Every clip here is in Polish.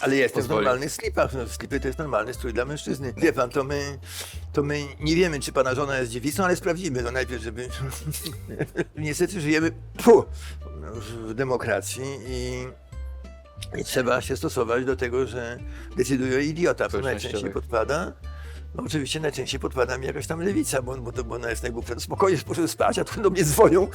Ale ja jestem Pozwoli. w normalnych slipach. No, slipy to jest normalny strój dla mężczyzny. Wie pan, to my, to my nie wiemy, czy pana żona jest dziewicą, ale sprawdzimy to najpierw, żeby... Niestety żyjemy pu, w demokracji i, i trzeba się stosować do tego, że decyduje idiota. To najczęściej podpada. No oczywiście najczęściej podpada mi jakaś tam lewica, bo, bo, to, bo ona jest najgłupsza. Spokojnie, proszę spać, a tu do mnie dzwonią.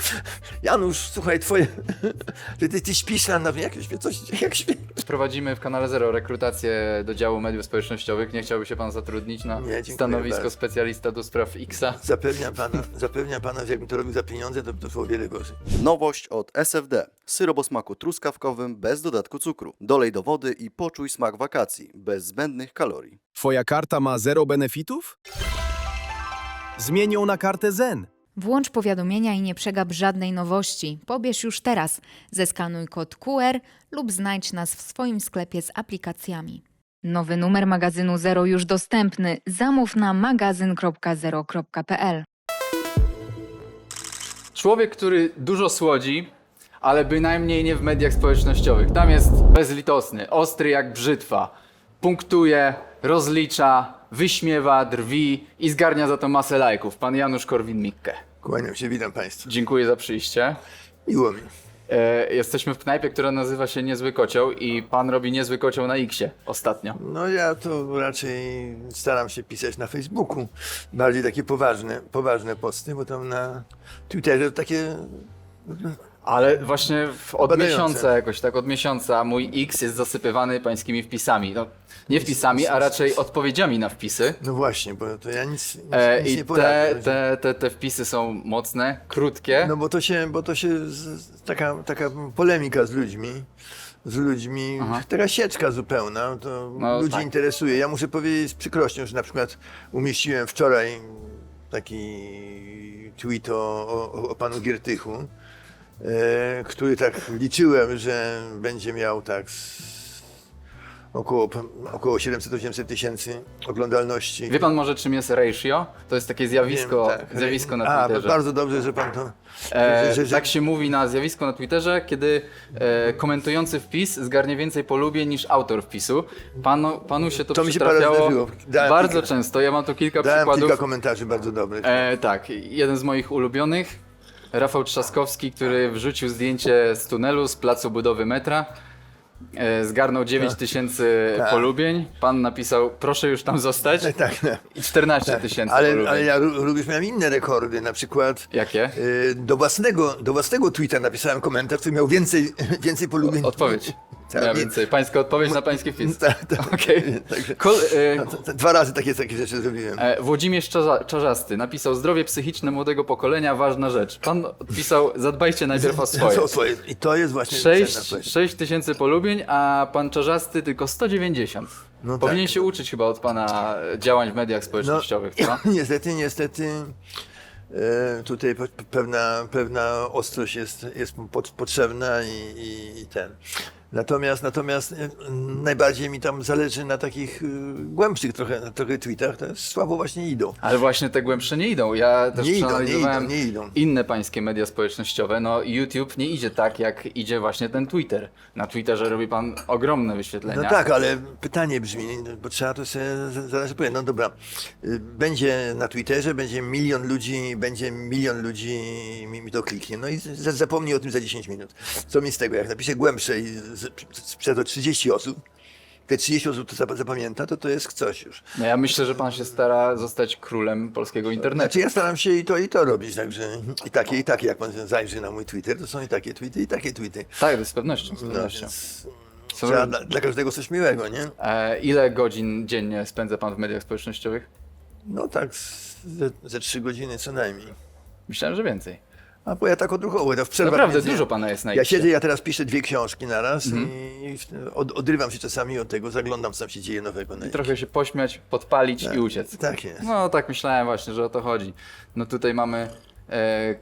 Janusz, słuchaj, twoje... Ty, ty, ty śpisz na mnie, jak śpię, coś, jak śpię. Prowadzimy w kanale Zero rekrutację do działu mediów społecznościowych. Nie chciałby się pan zatrudnić na Nie, dziękuję stanowisko bardzo. specjalista do spraw Xa? Zapewniam pana, zapewniam pana, że jakbym to robił za pieniądze, to by to było o wiele gorzej. Nowość od SFD. Syrop o smaku truskawkowym bez dodatku cukru. Dolej do wody i poczuj smak wakacji bez zbędnych kalorii. Twoja karta ma zero benefitów? Zmień ją na kartę Zen. Włącz powiadomienia i nie przegap żadnej nowości. Pobierz już teraz. Zeskanuj kod QR lub znajdź nas w swoim sklepie z aplikacjami. Nowy numer magazynu Zero już dostępny. Zamów na magazyn.zero.pl. Człowiek, który dużo słodzi, ale bynajmniej nie w mediach społecznościowych. Tam jest bezlitosny, ostry jak brzytwa. Punktuje, rozlicza, wyśmiewa, drwi i zgarnia za to masę lajków. Pan Janusz Korwin-Mikke. Kłaniam się, witam państwa. Dziękuję za przyjście. Miło mi. E, jesteśmy w knajpie, która nazywa się Niezły Kocioł i pan robi Niezły Kocioł na Xie ostatnio. No ja to raczej staram się pisać na Facebooku. Bardziej takie poważne, poważne posty, bo tam na Twitterze takie... Ale właśnie w, od Badające. miesiąca jakoś tak, od miesiąca mój X jest zasypywany pańskimi wpisami. No, nie wpisami, a raczej odpowiedziami na wpisy. No właśnie, bo to ja nic, nic, E, nic I nie te, poradzę. te, te, te wpisy są mocne, krótkie. No bo to się, bo to się z, taka, taka polemika z ludźmi, z ludźmi, taka sieczka zupełna, to No, ludzi tak. interesuje. Ja muszę powiedzieć z przykrością, że na przykład umieściłem wczoraj taki tweet o, o, o panu Giertychu, który tak liczyłem, że będzie miał tak około, około 700-800 tysięcy oglądalności. Wie pan może czym jest ratio? To jest takie zjawisko, Wiem, tak. zjawisko na A, Twitterze. bardzo dobrze, że pan to... E, że- że- że- Tak się mówi na zjawisko na Twitterze, kiedy e, komentujący wpis zgarnie więcej polubień niż autor wpisu. Panu, panu się to, To mi się przytrafiało bardzo kilka- często. Ja mam tu kilka Dałem przykładów. kilka komentarzy bardzo dobrych. E, tak, jeden z moich ulubionych, Rafał Trzaskowski, który wrzucił zdjęcie z tunelu z placu budowy metra. E, zgarnął 9 tysięcy Tak. polubień. Pan napisał, proszę już tam zostać. Tak, tak. no. I 14 tysięcy Ale, polubień. ale ja ró- również miałem inne rekordy, na przykład Jakie? y, do własnego, do własnego tweeta napisałem komentarz, który miał więcej, więcej polubień. Odpowiedź. Tak, nie- więcej. Pańska odpowiedź na pański wpis. Tak, tak. Okej. Także- Kol- e, No, to- to Dwa razy takie, takie rzeczy zrobiłem. E, Włodzimierz Czarza- Czarzasty napisał zdrowie psychiczne młodego pokolenia, ważna rzecz. Pan odpisał zadbajcie najpierw o swoje. Co. I to jest właśnie cenna 6, kwestia. 6 tysięcy polubień, a pan Czarzasty tylko 190. No Powinien tak. się uczyć chyba od pana działań w mediach społecznościowych, co? niestety, niestety e, tutaj pe- pewna, pewna ostrość jest, jest pot- potrzebna i, i, i ten. Natomiast, natomiast e, najbardziej mi tam zależy na takich e, głębszych trochę, trochę tweetach, to słabo właśnie idą. Ale właśnie te głębsze nie idą. Ja też Nie idą, nie idą, nie idą. inne pańskie media społecznościowe. No YouTube nie idzie tak, jak idzie właśnie ten Twitter. Na Twitterze robi pan ogromne wyświetlenia. No tak, ale pytanie brzmi, bo trzeba to sobie zaraz powiedzieć. No dobra, y, będzie na Twitterze, będzie milion ludzi, będzie milion ludzi mi, mi to kliknie. No i zapomnij o tym za 10 minut. Co mi z tego? Jak napiszę głębsze i z- sprzed o 30 osób, te 30 osób to zap- zapamięta, to to jest coś już. No ja myślę, że pan się stara zostać królem polskiego internetu. Znaczy ja staram się i to i to robić, także i takie i takie, jak pan zajrzy na mój Twitter, to są i takie tweety i takie tweety. Tak, z pewnością, z No, pewnością. więc trzeba wy- dla, dla każdego coś miłego, nie? E, ile godzin dziennie spędza pan w mediach społecznościowych? No tak, ze, ze 3 godziny co najmniej. Myślałem, że więcej. A bo ja tak odruchowo, to w przerwach Naprawdę między- dużo pana jest na Ja Xie. siedzę, ja teraz piszę dwie książki na raz Mhm. i od, odrywam się czasami od tego, zaglądam co tam się dzieje nowego na Trochę się pośmiać, podpalić i uciec. Tak jest. No tak myślałem właśnie, że o to chodzi. No tutaj mamy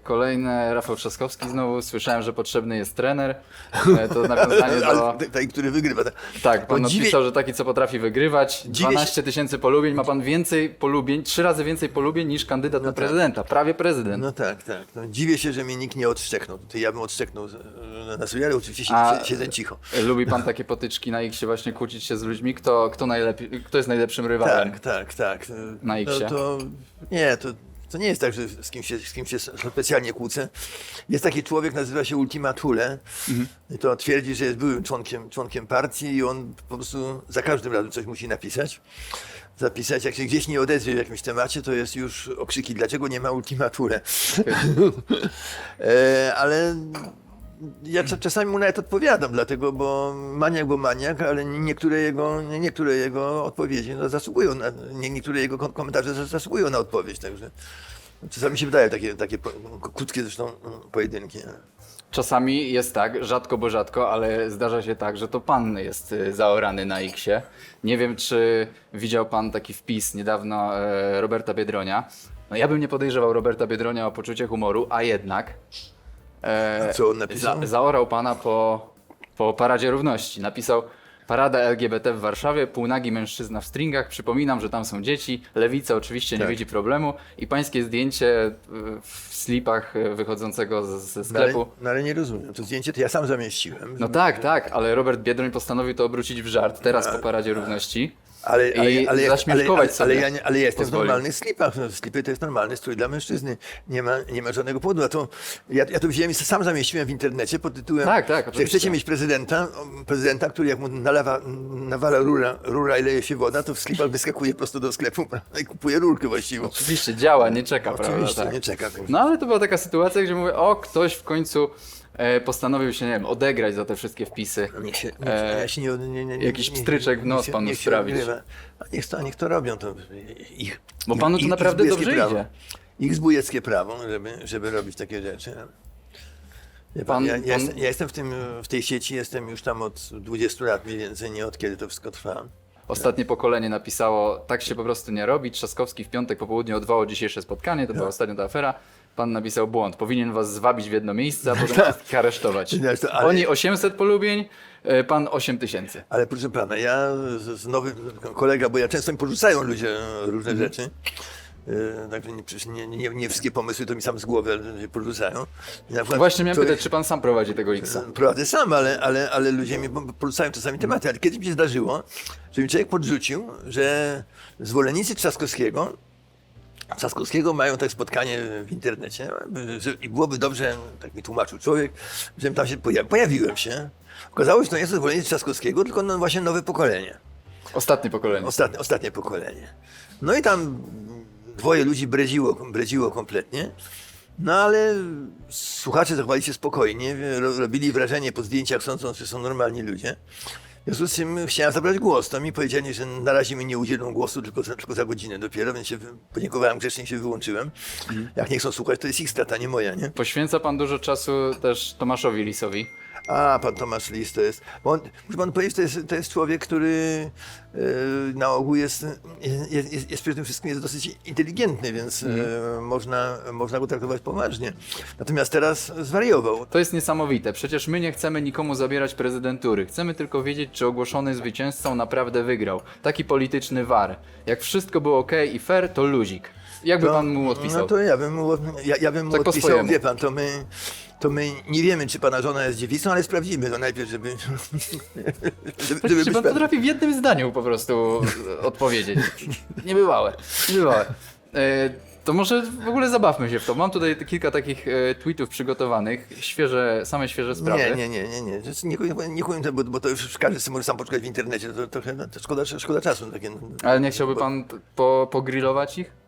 kolejne, Rafał Trzaskowski znowu, słyszałem, że potrzebny jest trener. E, to nawiązanie do... Taki, który wygrywa. Tak, pan Bo dziwię- napisał, że taki, co potrafi wygrywać. Dziwię 12 tysięcy polubień, ma pan więcej polubień, trzy razy więcej polubień niż kandydat na prezydenta, prawie prezydent. No tak, tak. No, dziwię się, że mnie nikt nie odszczeknął. To ja bym odszczeknął e, na sobie, ale oczywiście A- siedzę, cicho. Lubi pan takie potyczki na X właśnie kłócić się z ludźmi? Kto, kto, najlepiej, kto jest najlepszym rywalem? Tak, tak, tak. Na X-ie? No, to, nie, to, to nie jest tak, że z kimś, się, z kimś się specjalnie kłócę. Jest taki człowiek, nazywa się Ultima Thule. I to twierdzi, że jest byłym członkiem, członkiem partii i on po prostu za każdym razem coś musi napisać. Zapisać, jak się gdzieś nie odezwie w jakimś temacie, to jest już okrzyki, dlaczego nie ma Ultima Thule. e, ale ja cza- czasami mu nawet odpowiadam, dlatego, bo maniak, bo maniak, ale niektóre jego, niektóre jego odpowiedzi no, zasługują na, nie, niektóre jego kom- komentarze zas- zasługują na odpowiedź, także czasami się wydaje takie, takie krótkie zresztą mm, pojedynki. Czasami jest tak, rzadko bo rzadko, ale zdarza się tak, że to pan jest y, zaorany na X-ie. Nie wiem, czy widział pan taki wpis niedawno e, Roberta Biedronia. No ja bym nie podejrzewał Roberta Biedronia o poczucie humoru, a jednak e, co on napisał? Za, zaorał pana po, po Paradzie Równości. Napisał Parada LGBT w Warszawie, półnagi mężczyzna w stringach. Przypominam, że tam są dzieci. Lewica oczywiście nie Tak. widzi problemu. I pańskie zdjęcie y, w slipach y, wychodzącego z- ze No ale, sklepu. no ale nie rozumiem, to zdjęcie to ja sam zamieściłem. No tak, tak, ale Robert Biedroń postanowił to obrócić w żart teraz po Paradzie Równości. Ale, ale, I ale, ale, ale, zaśmieszkować ale, sobie ja, ale ja jestem pozwolił. w normalnych slipach. No, slipy to jest normalny strój dla mężczyzny. Nie ma, nie ma żadnego powodu. A to, ja, ja to wziąłem i sam zamieściłem w internecie pod tytułem Tak, tak, że chcecie mieć prezydenta, prezydenta, który jak mu nalewa, nawala rura, rura i leje się woda, to w slipach wyskakuje prosto do sklepu prawda, i kupuje rurkę właściwą. Oczywiście działa, nie czeka, prawda? Oczywiście, Tak. nie czeka. No ale to była taka sytuacja, gdzie mówię, o, ktoś w końcu e, postanowił się, nie wiem, odegrać za te wszystkie wpisy. Niech się, niech, E, ja się nie, nie, nie, nie, jakiś pstryczek w nos panu niech się sprawić. A niech to, niech to robią. To ich, Bo panu to ich- ich naprawdę zbójeckie dobrze prawo. idzie. Ich zbójeckie prawo, żeby, żeby robić takie rzeczy. Wie pan, Pan- ja, ja, pan- Jestem, ja jestem w, tym, w tej sieci, jestem już tam od 20 lat mniej więcej, nie od kiedy to wszystko trwa. Ostatnie pokolenie napisało, tak się po prostu nie robi. Trzaskowski w piątek po południu odwołał dzisiejsze spotkanie, to była ostatnia ta afera. Pan napisał błąd. Powinien was zwabić w jedno miejsce, a potem wszystkich aresztować. Ale- Oni 800 polubień, e, pan 8 tysięcy. Ale proszę pana, ja z, z nowym kolega, bo ja często mi porzucają ludzie różne Mhm. rzeczy. Yy, Także nie, przecież nie, nie, nie wszystkie pomysły to mi sam z głowy porzucają. I na przykład Właśnie miałem człowiek- pytać, czy pan sam prowadzi tego X-a? Prowadzę sam, ale, ale, ale ludzie mi porzucają czasami tematy. Ale kiedyś mi się zdarzyło, że mi człowiek podrzucił, że zwolennicy Trzaskowskiego Trzaskowskiego mają tak spotkanie w internecie i byłoby dobrze, tak mi tłumaczył człowiek, żebym tam się pojawił. Pojawiłem się. Okazało się, że to nie jest zwolennicy Trzaskowskiego, tylko no właśnie nowe pokolenie. Ostatnie pokolenie. Ostatnie, ostatnie pokolenie. No i tam dwoje ludzi bredziło, bredziło kompletnie. No ale słuchacze zachowali się spokojnie, ro- robili wrażenie po zdjęciach, sądząc, że są normalni ludzie. W związku z tym chciałem zabrać głos. To mi powiedzieli, że na razie mi nie udzielą głosu, tylko za, tylko za godzinę dopiero, więc się podziękowałem grzecznie i się wyłączyłem. Jak nie chcą słuchać, to jest ich strata, nie moja, nie? Poświęca pan dużo czasu też Tomaszowi Lisowi. A, pan Tomasz Lis to jest. Bo on, muszę panu powiedzieć, to jest, to jest człowiek, który e, na ogół jest, jest, jest, jest przy tym wszystkim jest dosyć inteligentny, więc e, można, można go traktować poważnie. Natomiast teraz zwariował. To jest niesamowite. Przecież my nie chcemy nikomu zabierać prezydentury. Chcemy tylko wiedzieć, czy ogłoszony zwycięzcą naprawdę wygrał. Taki polityczny war. Jak wszystko było ok i fair, to luzik. Jakby pan mu odpisał? No to ja bym mu, ja, ja bym mu Tak odpisał, wie pan, to my, to my nie wiemy, czy pana żona jest dziewicą, ale sprawdzimy to najpierw, żeby, żeby, Czy żeby być pan potrafi w jednym zdaniu po prostu odpowiedzieć? Niebywałe. Niebywałe. E, to może w ogóle zabawmy się w to. Mam tutaj kilka takich e, tweetów przygotowanych. Świeże, same świeże sprawy. Nie, nie, nie, nie, nie. To Nie, nie, nie bo, bo to już każdy może sam poszukać w internecie, to trochę no, to szkoda, szkoda czasu. Takie, no. Ale nie chciałby pan t- po, pogrillować ich?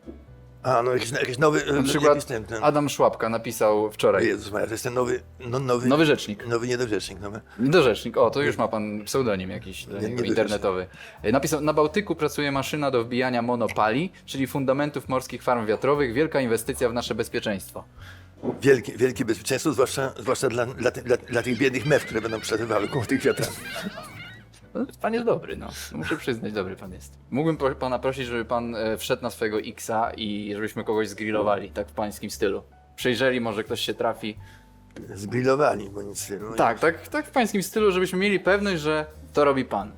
A, no jakiś, jakiś nowy... Na przykład jakiś ten, ten. Adam Szłapka napisał wczoraj. Jezus Maria, to jest ten nowy... No, nowy, Nowy rzecznik. Nowy niedorzecznik. Nowy. Niedorzecznik, o to już ma pan pseudonim jakiś dla Nie- niego, niedorzecznik. internetowy. E, Napisał, na Bałtyku pracuje maszyna do wbijania monopali, czyli fundamentów morskich farm wiatrowych, wielka inwestycja w nasze bezpieczeństwo. Wielkie, wielkie bezpieczeństwo, zwłaszcza, zwłaszcza dla, dla, ty- dla, dla tych biednych mew, które będą przelatywały koło tych kwiatów. Pan jest dobry, no. Muszę przyznać, dobry pan jest. Mógłbym pro- pana prosić, żeby pan e, wszedł na swojego Xa i żebyśmy kogoś zgrillowali, tak w pańskim stylu. przejrzeli, może ktoś się trafi. Zgrillowani, bo nic nie Tak, tak, tak w pańskim stylu, żebyśmy mieli pewność, że to robi pan.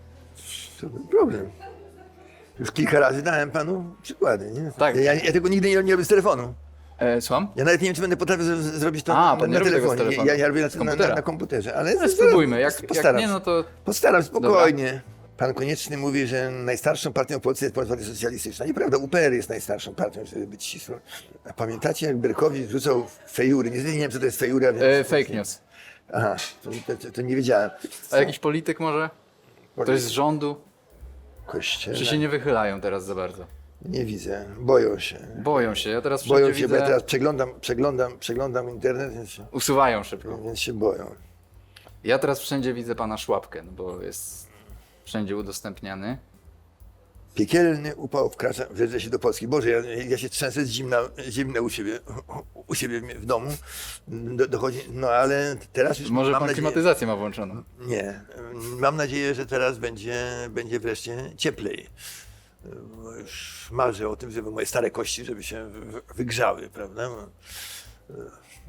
To był problem. Już kilka razy dałem panu przykłady, nie? Tak. Ja, ja tego nigdy nie, nie robię z telefonu. E, słucham? Ja nawet nie wiem, czy będę potrafił z- zrobić to A, na, pan nie na robi tego z telefonie. telefonu. Ja, ja robię Z na, na, na, komputera. na komputerze, ale Ale spróbujmy, jak, jak postaram nie, się. no to Postaram spokojnie. Pan Konieczny mówi, że najstarszą partią w Polsce jest Partia Socjalistyczna. Nieprawda, UPR jest najstarszą partią, żeby być ścisłym. A pamiętacie, jak Berkowicz rzucał fejury? Nie, nie wiem, co to jest fejura. więc- e, fake news. Aha, to, to, to nie wiedziałem. A jakiś polityk może? Ktoś z rządu? Kościele. Czy się nie wychylają teraz za bardzo? Nie widzę, boją się. Boją się, ja teraz wszędzie Boją się, bo widzę, ja teraz przeglądam, przeglądam, przeglądam internet, więc się, usuwają szybko. więc się boją. Ja teraz wszędzie widzę pana Szłapkę, no bo jest wszędzie udostępniany. Piekielny upał wkracza, wjeżdża się do Polski. Boże, ja, ja się trzęsę z zimna, zimne u siebie, u siebie w domu. Do, dochodzi, no ale teraz już Może mam pan nadzieję, klimatyzację ma włączoną. Nie. Mam nadzieję, że teraz będzie, będzie wreszcie cieplej. Marzę o tym, żeby moje stare kości, żeby się wy- wygrzały, prawda?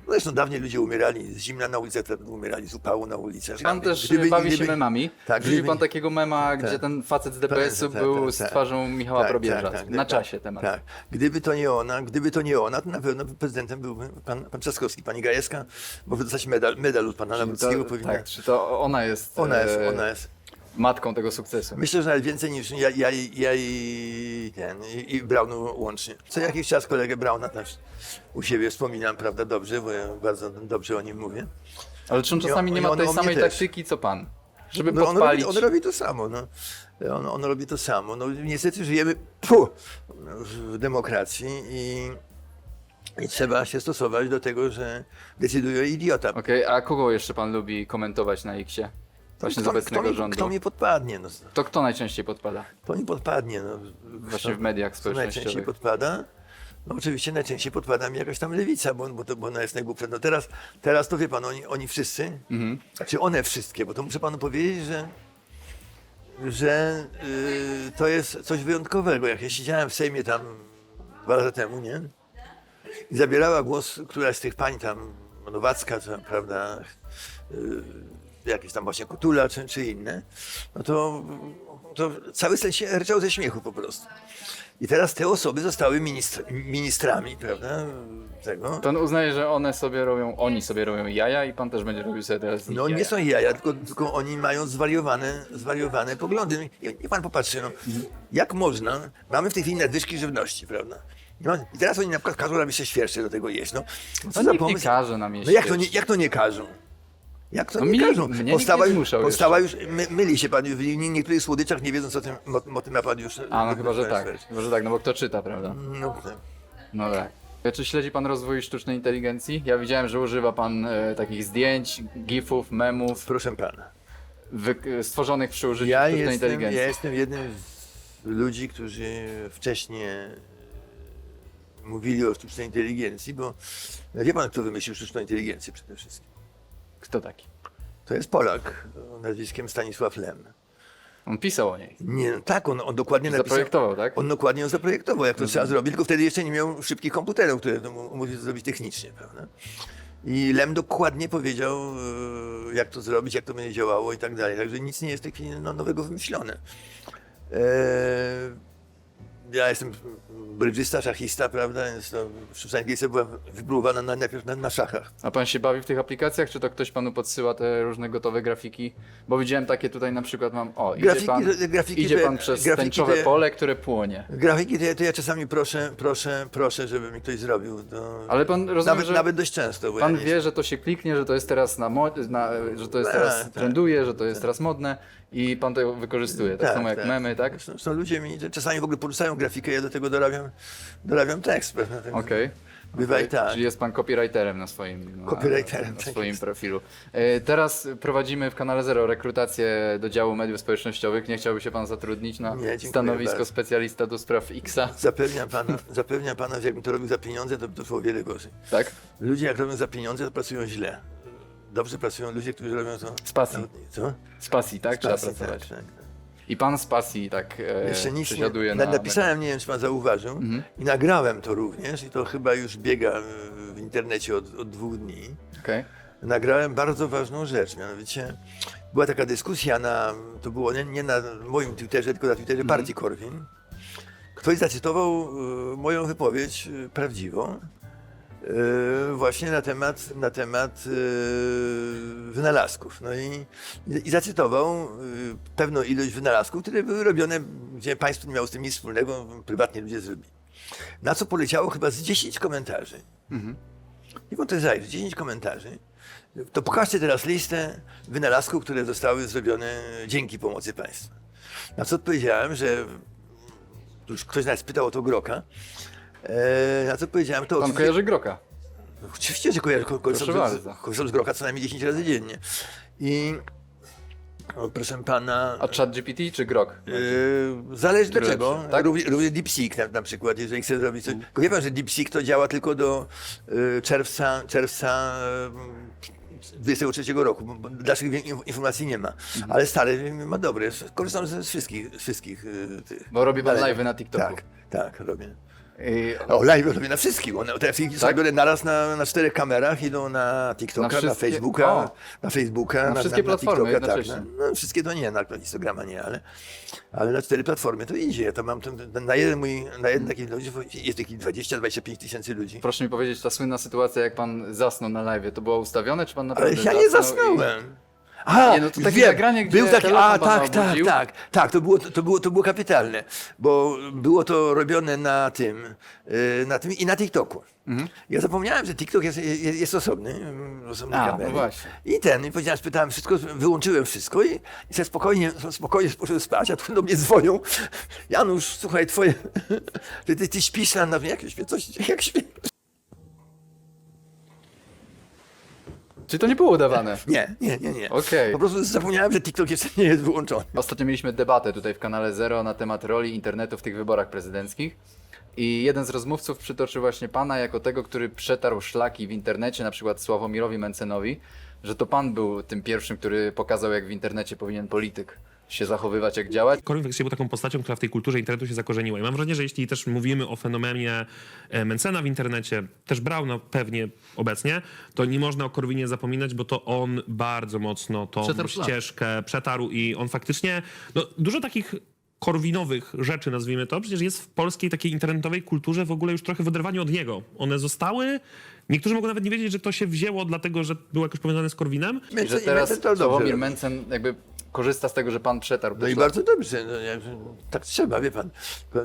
Zresztą dawniej ludzie umierali z zimna na teraz umierali z upału na ulicach. Pan też Gdyby- bawi się gdyby- memami. Tak, gdyby- pan takiego mema, gdzie Tak. ten facet z DPS-u Tak, był tak, z tak. twarzą Michała Tak, Probierza. tak, tak, Na tak, czasie temat. Tak. Gdyby to nie ona, gdyby to nie ona, to na pewno prezydentem byłby pan, pan Trzaskowski, pani Gajewska, może dostać medal, medal od pana Nawrockiego. Tak, czy to ona jest, Ona jest, e, ona jest. Matką tego sukcesu. Myślę, że nawet więcej niż ja, ja, i- ja i, ten, i, i Brownu łącznie. Co jakiś czas kolegę Brauna też u siebie wspominam, prawda, dobrze, bo ja bardzo dobrze o nim mówię. Ale czy on czasami nie ma on tej o mnie samej też. taktyki co pan? Żeby No, on, robi, podpalić. on robi to samo, no. On, on robi to samo. No, niestety żyjemy pu, w demokracji i, i trzeba się stosować do tego, że decyduje idiota. Okej, a kogo jeszcze pan lubi komentować na X-ie? Właśnie z kto, obecnego kto, mi, rządu. kto mnie podpadnie? No, To kto najczęściej podpada? to mi podpadnie. No. Właśnie w mediach Co najczęściej społecznościowych. podpada? No oczywiście najczęściej podpada mi jakaś tam lewica, bo, bo, to, bo ona jest najgłupsza. No teraz, teraz to wie pan, oni, oni wszyscy, Mhm. znaczy one wszystkie, bo to muszę panu powiedzieć, że, że y, to jest coś wyjątkowego. Jak ja siedziałem w Sejmie tam dwa lata temu, nie? I zabierała głos któraś z tych pań tam, Nowacka, prawda, y, jakieś tam właśnie Kutula czy, czy inne, no to, to cały sen się ryczał ze śmiechu po prostu. I teraz te osoby zostały ministr, ministrami, prawda, tego. Pan uznaje, że one sobie robią, oni sobie robią jaja i pan też będzie robił sobie teraz No jaja. nie są jaja, tylko, tylko oni mają zwariowane, zwariowane poglądy. I- Niech pan popatrzy, no, jak można, mamy w tej chwili nadwyżki żywności, prawda? No, I teraz oni na przykład każą nam jeszcze świerszcze do tego jeść. No, co No za nikt nie pomysł? każe nam jeść No jak to, nie, jak to nie każą? Jak to No nie mnie- każą? mnie nikt Powstała nie zmuszał powstała już my, myli się pan, w nie- niektórych słodyczach nie wiedząc o tym, o, o tym ma pan już... A no chyba, że tak. Chyba, że tak, no bo kto czyta, prawda? No, tak. No tak. Czy śledzi pan rozwój sztucznej inteligencji? Ja widziałem, że używa pan e, takich zdjęć, gifów, memów proszę pana. wy- stworzonych przy użyciu Ja sztucznej jestem, inteligencji. ja jestem jednym z ludzi, którzy wcześniej e, mówili o sztucznej inteligencji, bo no wie pan, kto wymyślił sztuczną inteligencję przede wszystkim? Kto taki? To jest Polak nazwiskiem Stanisław Lem. On pisał o niej. Nie, no tak, on, on dokładnie napisał. Zaprojektował, tak? On dokładnie ją zaprojektował, jak to Mhm. trzeba zrobić, tylko wtedy jeszcze nie miał szybkich komputerów, które to mógł zrobić technicznie, prawda? I Lem dokładnie powiedział, e, jak to zrobić, jak to będzie działało i tak dalej. Także nic nie jest w tej chwili no, nowego wymyślone. E, ja jestem brydżysta, szachista, prawda, więc to sztuczna inteligencja była wypróbowana na, najpierw na, na szachach. A pan się bawi w tych aplikacjach, czy to ktoś panu podsyła te różne gotowe grafiki? Bo widziałem takie tutaj na przykład mam, o, idzie Grafiki pan, grafiki idzie pan przez grafiki tęczowe to- pole, które płonie. Grafiki to ja, to ja czasami proszę, proszę, proszę, żeby mi ktoś zrobił. To... Ale pan rozumie, nawet, że nawet dość często. Pan ja nie wie, że to się kliknie, że to jest teraz na, mo- na że to jest Tak, teraz tak. trenduje, że to jest teraz modne i pan to wykorzystuje, tak, samo jak memy, tak? Są, są ludzie mi czasami w ogóle porzucają grafikę, ja do tego dorabiam, dorabiam tekst. Tak, Okej. Bywa i tak. Czyli jest pan copywriterem na swoim, na, Copywriterem, na tak swoim profilu. E, Teraz prowadzimy w kanale Zero rekrutację do działu mediów społecznościowych. Nie chciałby się pan zatrudnić na Nie, stanowisko bardzo. specjalista do spraw Xa, Zapewniam pana, zapewniam pana, że jakbym to robił za pieniądze, to by to szło o wiele gorzej. tak? Ludzie jak robią za pieniądze, to pracują źle. Dobrze pracują ludzie, którzy robią to... Z pasji. Co? Z pasji, tak? Trzeba pasji, pracować. Tak, tak, tak. I pan z pasji tak e, Jeszcze nic nie, na, na... napisałem, nie wiem czy pan zauważył, Mhm. i nagrałem to również i to chyba już biega e, w internecie od, od dwóch dni. Okej. nagrałem bardzo ważną rzecz, mianowicie była taka dyskusja na, to było nie, nie na moim Twitterze, tylko na Twitterze Mhm. partii Korwin. Ktoś zacytował e, moją wypowiedź e, prawdziwą właśnie na temat, na temat e, wynalazków. No i, i zacytował e, pewną ilość wynalazków, które były robione, gdzie państwo nie miało z tym nic wspólnego, prywatnie ludzie zrobili. Na co poleciało chyba z 10 komentarzy. I on to zajrzy, 10 komentarzy. To pokażcie teraz listę wynalazków, które zostały zrobione dzięki pomocy państwa. Na co odpowiedziałem, że już ktoś nas pytał o to Groka. E, na co powiedziałem, to Pan oczywiście, kojarzy Groka. oczywiście, że kojarzę, ko- korzystam Proszę z, bardzo. korzystam z Groka co najmniej 10 razy dziennie. I o, proszę pana, A chat GPT czy Grok? e, zależy do czego. tak? Równie, równie DeepSeek na, na przykład, jeżeli chce zrobić coś. Tylko wie pan, że DeepSeek to działa tylko do e, czerwca, czerwca e, 23 roku, bo- bo dalszych wie- informacji nie ma. Mhm. Ale stary ma dobre. Korzystam ze z wszystkich, wszystkich tych. Bo robi pan dalej. live'y na TikToku. Tak, tak, robię. O, live robię na wszystkich. One, te filmiki są Tak? robione naraz na, na czterech kamerach, idą na TikToka, Na na, Facebooka, o. na Facebooka, Na wszystkie platformy TikToka, tak. jednocześnie. No, wszystkie to nie, na Instagrama nie, ale, ale na cztery platformy to idzie. Ja to mam ten, ten, na jeden mój, na jeden taki ludzi jest takich 20-25 tysięcy ludzi. proszę mi powiedzieć, ta słynna sytuacja, jak pan zasnął na live'ie, to było ustawione, czy pan Ale naprawdę ja nie zasnął i- zasnąłem. A, Nie, no to takie wiem, nagranie, gdzie był taki, telefon a pana tak, tak, obudził. tak, tak, to było, to, było, to było kapitalne, bo było to robione na tym, y, na tym i na TikToku. Ja zapomniałem, że TikTok jest, jest, jest osobny, mm, osobny A, no kamery. właśnie. I ten, i powiedziałem, spytałem wszystko, wyłączyłem wszystko i, i sobie spokojnie, spokojnie poszedłem spać, a tu do mnie dzwonią. Janusz, słuchaj, twoje, ty, ty, ty śpisz na, na jak śpię, coś, jak śpię. Czy to nie było udawane? Nie, nie, nie, nie. Okej. Po prostu zapomniałem, że TikTok jeszcze nie jest wyłączony. Ostatnio mieliśmy debatę tutaj w kanale Zero na temat roli internetu w tych wyborach prezydenckich. I jeden z rozmówców przytoczył właśnie pana jako tego, który przetarł szlaki w internecie, na przykład Sławomirowi Mencenowi, że to pan był tym pierwszym, który pokazał, jak w internecie powinien polityk się zachowywać, jak działać. Korwin faktycznie był taką postacią, która w tej kulturze internetu się zakorzeniła. I mam wrażenie, że jeśli też mówimy o fenomenie e, Mencena w internecie, też Brauna pewnie obecnie, to nie można o Korwinie zapominać, bo to on bardzo mocno tą Przetarł szlak. ścieżkę przetarł i on faktycznie, no dużo takich korwinowych rzeczy, nazwijmy to, przecież jest w polskiej takiej internetowej kulturze w ogóle już trochę w oderwaniu od niego. One zostały, niektórzy mogą nawet nie wiedzieć, że to się wzięło dlatego, że było jakoś powiązane z Korwinem, I Mencen- że teraz Mencen to dobrze Sławomir robi. Mencen jakby korzysta z tego, że pan przetarł No i bardzo dobrze. No, ja, tak trzeba, wie pan.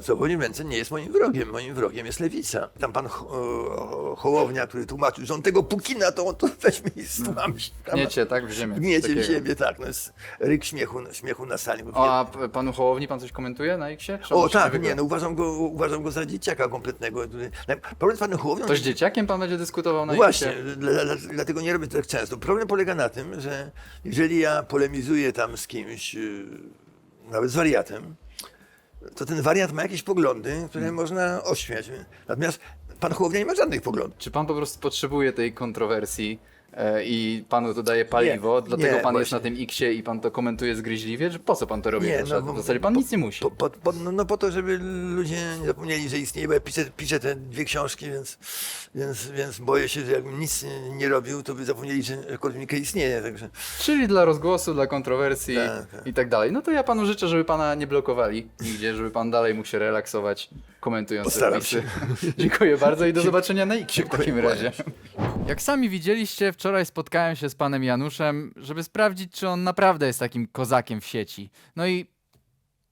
Sławomir Mencen nie jest moim wrogiem. Moim wrogiem jest lewica. Tam pan Ho- Hołownia, który tłumaczył, że on tego Pukina, to on to weźmie i stłamsi. Gniecie, tak? W ziemię. Gniecie w ziemię, tak. No jest ryk śmiechu, śmiechu na sali. A panu Hołowni pan coś komentuje na X-ie? On O tak, nie, no uważam go, uważam go za dzieciaka kompletnego. Problem z panem Hołownią... To z dzieciakiem pan będzie dyskutował na właśnie, X-ie? dla, dlatego nie robię tak często. Problem polega na tym, że jeżeli ja polemizuję tam z kimś, yy, nawet z wariatem, to ten wariat ma jakieś poglądy, które Hmm. można ośmiać. Natomiast pan Hołownia nie ma żadnych poglądów. Czy pan po prostu potrzebuje tej kontrowersji e, i panu to daje paliwo, Nie, dlatego nie, pan jest właśnie. na tym X-ie i pan to komentuje zgryźliwie? Że po co pan to robi? Nie, no, w zasadzie pan nic nie musi. Po, po, po, no, no po to, żeby ludzie nie zapomnieli, że istnieje, bo ja piszę, piszę te dwie książki, więc, więc, więc boję się, że jakbym nic nie, nie robił, to by zapomnieli, że Korwin-Mikke istnieje. Także Czyli dla rozgłosu, dla kontrowersji Tak, tak. i tak dalej. No to ja panu życzę, żeby pana nie blokowali nigdzie, żeby pan dalej mógł się relaksować komentując te Postaram wpisy. Dziękuję bardzo i do zobaczenia na X w takim razie. Jak sami widzieliście, wczoraj spotkałem się z panem Januszem, żeby sprawdzić, czy on naprawdę jest takim kozakiem w sieci. No i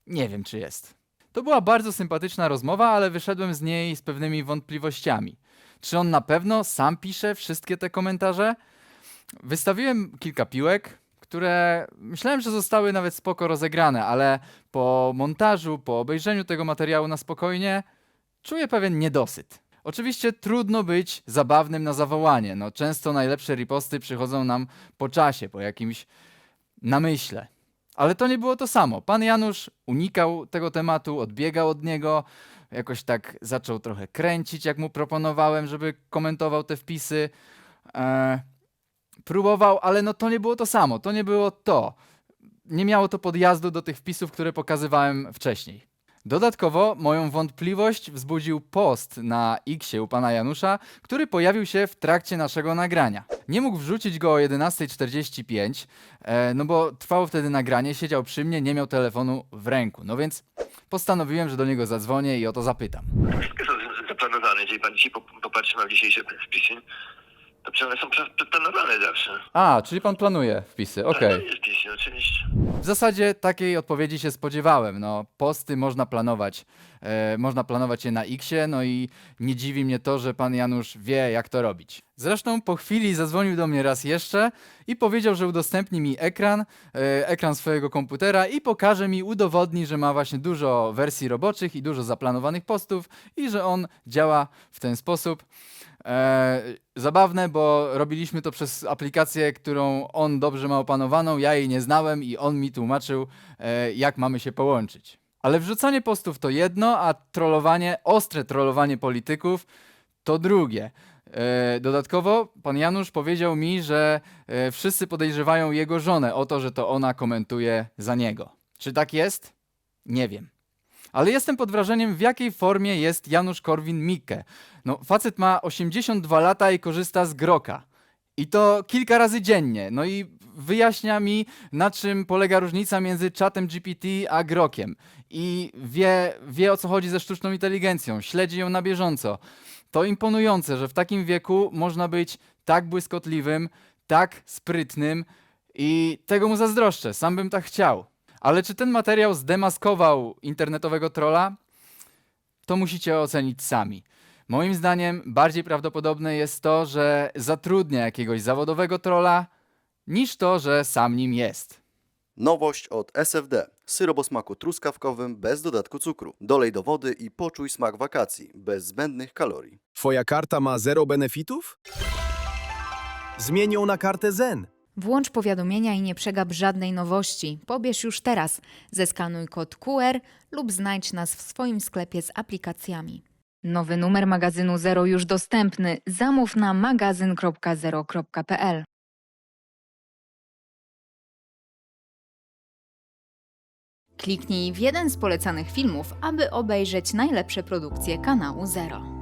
nie wiem, czy jest. To była bardzo sympatyczna rozmowa, ale wyszedłem z niej z pewnymi wątpliwościami. Czy on na pewno sam pisze wszystkie te komentarze? Wystawiłem kilka piłek, które myślałem, że zostały nawet spoko rozegrane, ale po montażu, po obejrzeniu tego materiału na spokojnie, czuję pewien niedosyt. Oczywiście trudno być zabawnym na zawołanie. No, często najlepsze riposty przychodzą nam po czasie, po jakimś namyśle. Ale to nie było to samo. Pan Janusz unikał tego tematu, odbiegał od niego, jakoś tak zaczął trochę kręcić, jak mu proponowałem, żeby komentował te wpisy. E, próbował, ale no to nie było to samo, to nie było to. nie miało to podjazdu do tych wpisów, które pokazywałem wcześniej. Dodatkowo moją wątpliwość wzbudził post na Xie u pana Janusza, który pojawił się w trakcie naszego nagrania. Nie mógł wrzucić go o 11.45, e, no bo trwało wtedy nagranie, siedział przy mnie, nie miał telefonu w ręku. No więc postanowiłem, że do niego zadzwonię i o to zapytam. Wszystkie są zaplanowane. Jeżeli pan dzisiaj popatrzy na dzisiejsze wpisy, przecież one są planowane zawsze. A, czyli pan planuje wpisy, okej. Jest wpisy, oczywiście. W zasadzie takiej odpowiedzi się spodziewałem. No, posty można planować. E, można planować je na Xie, no i nie dziwi mnie to, że pan Janusz wie, jak to robić. Zresztą po chwili zadzwonił do mnie raz jeszcze i powiedział, że udostępni mi ekran, e, ekran swojego komputera i pokaże mi, udowodni, że ma właśnie dużo wersji roboczych i dużo zaplanowanych postów i że on działa w ten sposób. E, zabawne, bo robiliśmy to przez aplikację, którą on dobrze ma opanowaną, ja jej nie znałem i on mi tłumaczył, e, jak mamy się połączyć. Ale wrzucanie postów to jedno, a trollowanie, ostre trollowanie polityków to drugie. E, dodatkowo pan Janusz powiedział mi, że e, wszyscy podejrzewają jego żonę o to, że to ona komentuje za niego. Czy tak jest? Nie wiem. Ale jestem pod wrażeniem, w jakiej formie jest Janusz Korwin-Mikke. No, facet ma 82 lata i korzysta z Groka. I to kilka razy dziennie. No i wyjaśnia mi, na czym polega różnica między czatem GPT a Grokiem. I wie, wie o co chodzi ze sztuczną inteligencją, śledzi ją na bieżąco. To imponujące, że w takim wieku można być tak błyskotliwym, tak sprytnym i tego mu zazdroszczę. Sam bym tak chciał. Ale czy ten materiał zdemaskował internetowego trolla? To musicie ocenić sami. Moim zdaniem bardziej prawdopodobne jest to, że zatrudnia jakiegoś zawodowego trolla, niż to, że sam nim jest. Nowość od SFD. Syrop o smaku truskawkowym bez dodatku cukru. Dolej do wody i poczuj smak wakacji bez zbędnych kalorii. Twoja karta ma zero benefitów? Zmień ją na kartę Zen. Włącz powiadomienia i nie przegap żadnej nowości. Pobierz już teraz. Zeskanuj kod QR lub znajdź nas w swoim sklepie z aplikacjami. Nowy numer magazynu Zero już dostępny. Zamów na magazyn.zero.pl. Kliknij w jeden z polecanych filmów, aby obejrzeć najlepsze produkcje kanału Zero.